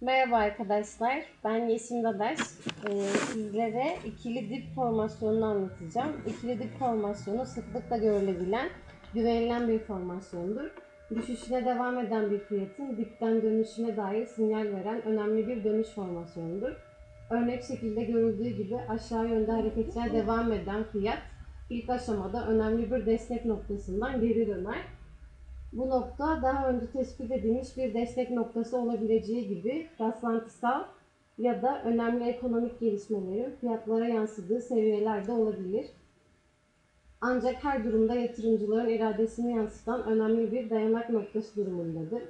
Merhaba arkadaşlar, ben Yeşim Dadaş. Ee, sizlere ikili dip formasyonunu anlatacağım. İkili dip formasyonu sıklıkla görülebilen, güvenilen bir formasyondur. Düşüşüne devam eden bir fiyatın dipten dönüşüne dair sinyal veren önemli bir dönüş formasyonudur. Örnek şekilde görüldüğü gibi aşağı yönde hareketine devam eden fiyat ilk aşamada önemli bir destek noktasından geri döner. Bu nokta daha önce tespit edilmiş bir destek noktası olabileceği gibi rastlantısal ya da önemli ekonomik gelişmelerin fiyatlara yansıdığı seviyelerde olabilir. Ancak her durumda yatırımcıların iradesini yansıtan önemli bir dayanak noktası durumundadır.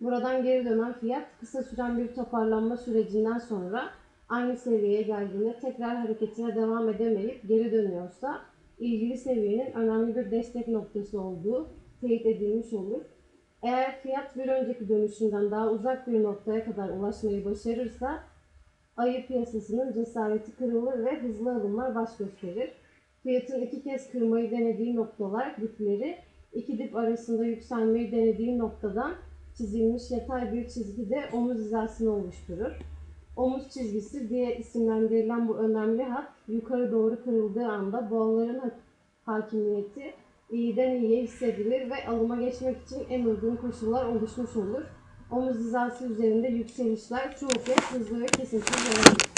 Buradan geri dönen fiyat kısa süren bir toparlanma sürecinden sonra aynı seviyeye geldiğinde tekrar hareketine devam edemeyip geri dönüyorsa ilgili seviyenin önemli bir destek noktası olduğu teyit edilmiş olur. Eğer fiyat bir önceki dönüşünden daha uzak bir noktaya kadar ulaşmayı başarırsa ayı piyasasının cesareti kırılır ve hızlı alımlar baş gösterir. Fiyatın iki kez kırmayı denediği noktalar dipleri, iki dip arasında yükselmeyi denediği noktadan çizilmiş yatay bir çizgi de omuz hizasını oluşturur. Omuz çizgisi diye isimlendirilen bu önemli hat yukarı doğru kırıldığı anda boğaların ha- hakimiyeti iyiden iyiye hissedilir ve alıma geçmek için en uygun koşullar oluşmuş olur. Omuz hizası üzerinde yükselişler çoğu kez hızlı ve kesintisiz olabilir.